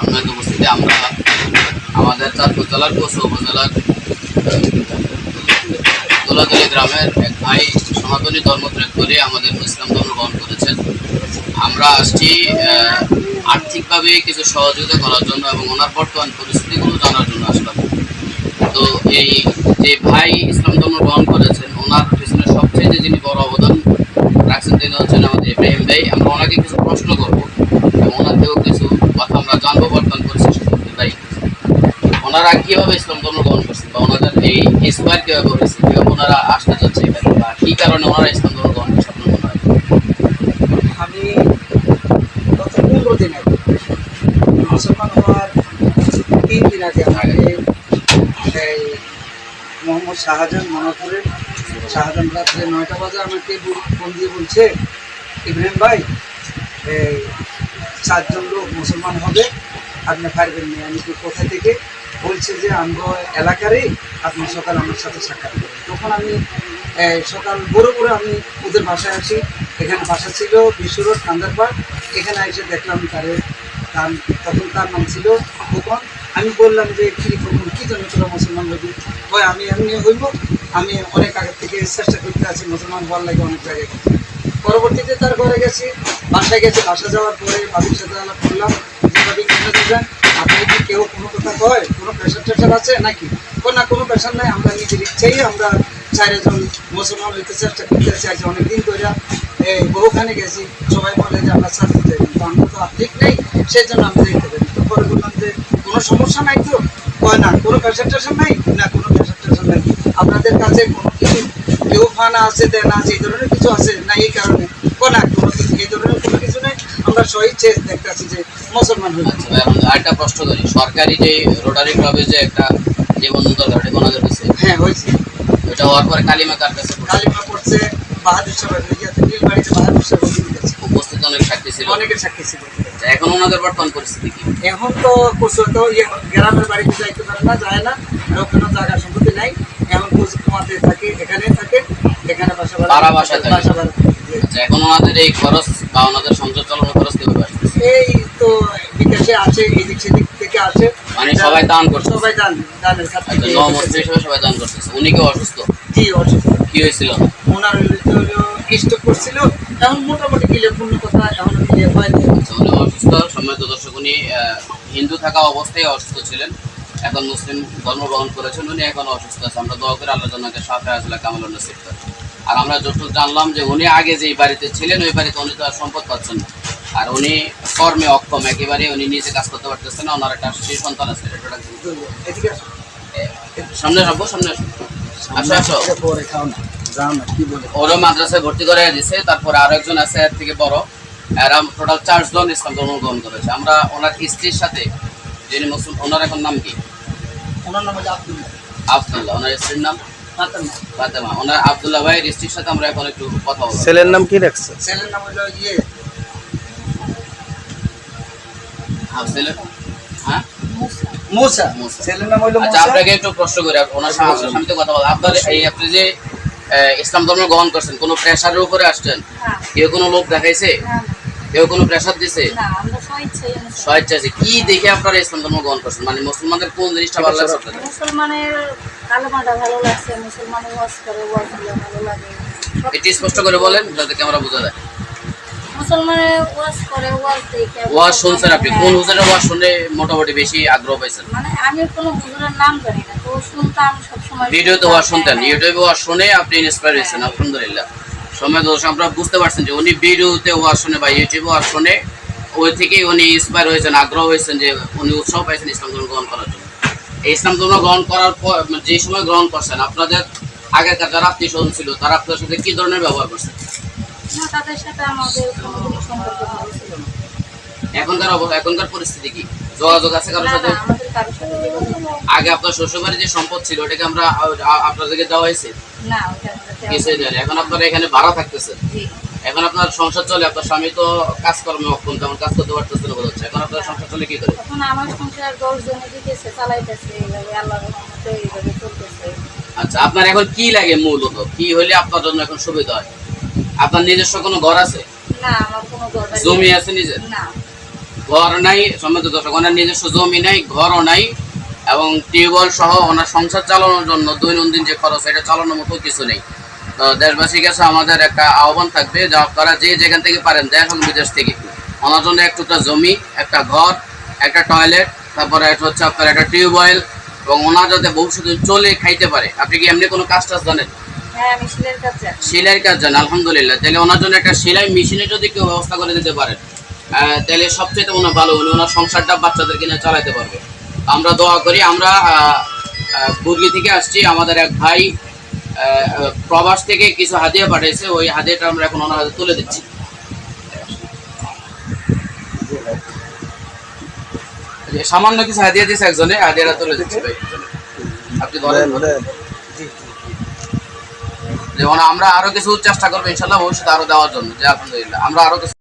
সম্মানিত উপস্থিতি, আমরা আমাদের চাঁদপুর জেলার কোচ উপজেলার দোলাদলি গ্রামের এক ভাই সনাতনী ধর্ম ত্যাগ করে আমাদের ইসলাম ধর্ম গ্রহণ করেছেন। আমরা আসছি আর্থিকভাবে কিছু সহযোগিতা করার জন্য এবং ওনার বর্তমান পরিস্থিতিগুলো জানার জন্য আসলাম। তো এই যে ভাই ইসলাম ধর্ম গ্রহণ করেছেন ওনার পিছনে সবচেয়ে যে যিনি বড় অবদান রাখছেন তিনি হচ্ছেন আমাদের ইব্রাহিম ভাই আমরা ওনাকে কিছু প্রশ্ন করব এবং ওনার থেকেও কিছু কথা আমরা জানব বর্তমান পরিস্থিতি সম্পর্কে ভাই ওনারা কীভাবে ইসলাম ধর্ম গ্রহণ করছেন বা ওনাদের এই ইন্সপায়ার কীভাবে করেছে কীভাবে ওনারা আসতে চাচ্ছে এখানে বা কি কারণে ওনারা ইসলাম ধর্ম গ্রহণ করছে হয়? আমি গত পনেরো দিন মুসলমান হওয়ার তিন দিন আগে আমাকে এই মোহাম্মদ শাহজাহান মনাপুরের শাহজাহান রাত্রে নয়টা বাজে আমাকে ফোন দিয়ে বলছে, ইব্রাহিম ভাই, এই চারজন লোক মুসলমান হবে, আপনি পারবেন না, আমি কোথা থেকে? বলছে যে আমগো এলাকারই আপনি সকাল আমার সাথে সাক্ষাৎ করবেন তখন আমি সকাল বড় করে আমি ওদের বাসায় আছি এখানে বাসা ছিল, বিশ্বরোড কান্দারপাড় এখানে এসে দেখলাম তারে তার, তখন তার নাম ছিল খোকন। আমি বললাম যে, কী খোকন, কি জন্য তোরা মুসলমান হবি? ওই আমি এমনি হইব। আমি অনেক আগের থেকে চেষ্টা করতে আছি, মুসলমান হওয়ার লাগে অনেক জায়গায়। পরবর্তীতে তার ঘরে গেছি। বাসায় গেছি। বাসা যাওয়ার পরে বাবির সাথে আলাপ করলাম। যে ভাবি কেন দেবেন আপনি কি কেউ কোনো কথা কয়? কোনো প্রেশার টেশার আছে নাকি? না কোনো প্রেশার নাই, আমরা নিজের ইচ্ছেই আমরা চারজন মুসলমান হইতে চেষ্টা করতেছি আজ অনেকদিন ধরে এই বহুখানে গেছি, সবাই বলে যে আমরা ছাড়তে চাই কিন্তু আমরা তো ঠিক নেই সেই জন্য আমরা দেখতে পারি তো পরে বললাম যে, কোনো সমস্যা নাই তো? কয় না, কোনো প্রেশার টেশার নাই? না, কোনো প্রেশার টেশার নাই। আপনাদের কাছে কোনো কিছু, কেউ ফানা আছে, দেনা আছে, এই ধরনের কিছু আছে? না, এই কারণে। কয় না, কোনো কিছু, এই ধরনের আমরা স্বইচ্ছে দেখতেছি যে মুসলমান হই আচ্ছা আরেকটা প্রশ্ন করি সরকারি যে রোটারি ক্লাবে যে একটা নিবন্ধন দরকার এটা হয়েছে হ্যাঁ হয়েছে। এটা হওয়ার পরে কালিমা কার কাছে? কালিমা পড়ছে বাহাদুর সাহেব ইয়াতে নীলবাড়িতে বাহাদুর সাহেব উপস্থিত অনেক সাক্ষী ছিল। অনেকের সাক্ষী ছিল। আচ্ছা, এখন ওনাদের বর্তমান পরিস্থিতি কি? এখন তো কুসু তো ইয়ে গ্রামের বাড়িতে যাইতে পারে না যায় না। ওখানে জায়গা সম্পত্তি নাই। এখন কুসু কুমাতে থাকে এখানে থাকে। এখানে বাসা বাসা। আচ্ছা এখন ওনাদের এই খরচ বা ওনাদের সংসার চালানোর খরচ কীভাবে আসতেছে? এই তো বিদেশে আছে এদিক সেদিক থেকে আসে মানে সবাই দান করছে সবাই দান দানের খাত আচ্ছা হিসেবে সবাই দান করতেছে। উনি কেউ অসুস্থ? জি অসুস্থ। কি হয়েছিল? ওনার স্টক করছিল। এখন মোটামুটি ক্লিয়ার পূর্ণ কথা এখন ক্লিয়ার হয়নি আচ্ছা উনি অসুস্থ। সম্মানিত দর্শক উনি হিন্দু থাকা অবস্থায় অসুস্থ ছিলেন। এখন মুসলিম ধর্ম গ্রহণ করেছেন। উনি এখন অসুস্থ আছে। আমরা দোয়া করে আল্লাহ জন্নাকে সাফে আসলে কামাল নসিব করে। আর আমরা যতটুকু জানলাম যে উনি আগে যে বাড়িতে ছিলেন ওই বাড়িতে উনি তো আর সম্পদ পাচ্ছেন না। আর উনি কর্মে অক্ষম একেবারে উনি নিজে কাজ করতে পারতেছেন না ওনার একটা শিশু সন্তান আছে। সামনে আসব সামনে আসো। ওরও মাদ্রাসায় ভর্তি করে দিছে তারপরে আরও একজন আছে এর থেকে বড়। এরা টোটাল চারজন ইসলাম ধর্ম গ্রহণ করেছে। আমরা ওনার স্ত্রীর সাথে যিনি মুসলিম ওনার এখন নাম কি? ওনার নাম আব্দুল্লাহ। আবদুল্লাহ ওনার স্ত্রীর নাম? ফাতেমা। ওনার আবদুল্লাহ ভাইয়ের স্ত্রীর সাথে আমরা এখন একটু কথা বলব। ছেলের নাম কি রাখছে? ছেলের নাম হলো ইয়ে। হ্যাঁ হ্যাঁ? মুসা। মুসা। ছেলের নাম হলো আচ্ছা আপনাকে একটু প্রশ্ন করি আপ- ওনার সাথে কথা বলা। আপনার এই আপনি যে আহ, ইসলাম ধর্ম গ্রহণ করছেন কোনো প্রেশারের উপরে আসছেন? কেউ কোনো লোক দেখাইছে? না, কেউ কোনো প্রেশার দিছে? না, আমরা স্বেচ্ছা আছে। কি দেখে আপনারা ইসলাম ধর্ম গ্রহণ করছেন? মানে মুসলমানদের কোন জিনিসটা ভালো লাগছে মুসলমানের কালেমাটা ভালো লাগছে মুসলমানের ওয়াজ করে ওয়াজ ভালো লাগে। এটি স্পষ্ট করে বলেন যাতে ক্যামেরা বোঝা যায়। মুসলমানের ওয়াজ করে ওয়াজ দেখে ওয়াজ শুনছেন আপনি? কোন। হুজুরের ওয়াজ শুনে মোটামুটি বেশি আগ্রহ পাইছেন? মানে আমি কোনো হুজুরের নাম জানি না তো শুনতাম সবসময় ভিডিওতে ওয়াজ শুনতেন ইউটিউবে ওয়াজ শুনে আপনি ইন্সপায়ার হয়েছেন আলহামদুলিল্লাহ। সময় দোষ আপনারা বুঝতে পারছেন যে উনি ভিডিওতে ওয়াজ শুনে বা ইউটিউবে ওয়াজ শুনে ওই থেকেই উনি ইন্সপায়ার হয়েছেন আগ্রহ হয়েছেন যে উনি উৎসাহ পাইছেন ইসলাম ধর্ম গ্রহণ করার জন্য। ইসলাম ধর্ম গ্রহণ করার পর মানে যে সময় গ্রহণ করছেন আপনাদের আগেকার যারা আত্মীয় স্বজন ছিল তারা আপনার সাথে কি ধরনের ব্যবহার করছে না, তাদের সাথে আমাদের। এখনকার এখনকার পরিস্থিতি কি? যোগাযোগ আছে কারোর সাথে। আগে আপনার শ্বশুরবাড়ির যে সম্পদ ছিল ওটাকে আমরা আপনাদেরকে দেওয়া হয়েছে? না, এখন আপনারা এখানে ভাড়া থাকতেছেন। এখন আপনার সংসার চলে আপনার স্বামী তো কাজকর্মে অক্ষম তেমন কাজ করতে পারতেছে না হচ্ছে। এখন আপনার সংসার চলে কি করে? এখন আমার সংসার দশ দিতেছে চালাইতেছে এইভাবে আল্লাহর রহমতে এইভাবে চলতেছে। আচ্ছা আপনার এখন কি লাগে মূলত? কি হলে আপনার জন্য এখন সুবিধা হয়? আপনার নিজস্ব কোনো ঘর আছে? না আমার কোনো ঘর বাড়ি জমি আছে নিজের? না। ঘর নাই সম্মত দর্শক ওনার নিজস্ব জমি নাই ঘরও নাই এবং টিউবওয়েল সহ ওনার সংসার চালানোর জন্য দৈনন্দিন যে খরচ এটা চালানোর মতো কিছু নেই। তো দেশবাসীর কাছে আমাদের একটা আহ্বান থাকবে যে আপনারা যে যেখান থেকে পারেন এবং বিদেশ থেকে। ওনার জন্য এক টুকরা জমি একটা ঘর একটা টয়লেট তারপরে একটা হচ্ছে আপনার একটা টিউবওয়েল এবং ওনার যাতে ভবিষ্যতে চলে খাইতে পারে। আপনি কি এমনি কোনো কাজ টাজ জানেন? হ্যাঁ কাজ সেলাইয়ের কাজ জানেন আলহামদুলিল্লাহ। তাহলে ওনার জন্য একটা সেলাই মেশিনে যদি কেউ ব্যবস্থা করে দিতে পারেন তাহলে সবচেয়ে মনে ভালো উনি ওনার সংসারটা বাচ্চাদের কিনে চালাতে পারবে। আমরা দোয়া করি আমরা বুর্গি থেকে আসছি। আমাদের এক ভাই প্রবাস থেকে কিছু হাদিয়া পাঠিয়েছে ওই হাদিয়াটা আমরা এখন ওনার হাতে তুলে দিচ্ছি। সামান্য কিছু হাদিয়া দিয়েছে একজনে হাদিয়াটা তুলে দিচ্ছি ভাই। আপনি ধরেন। আমরা আরও কিছু চেষ্টা করব ইনশাল্লাহ ভবিষ্যতে আরও দেওয়ার জন্য যে আলহামদুলিল্লাহ আমরা আরও কিছু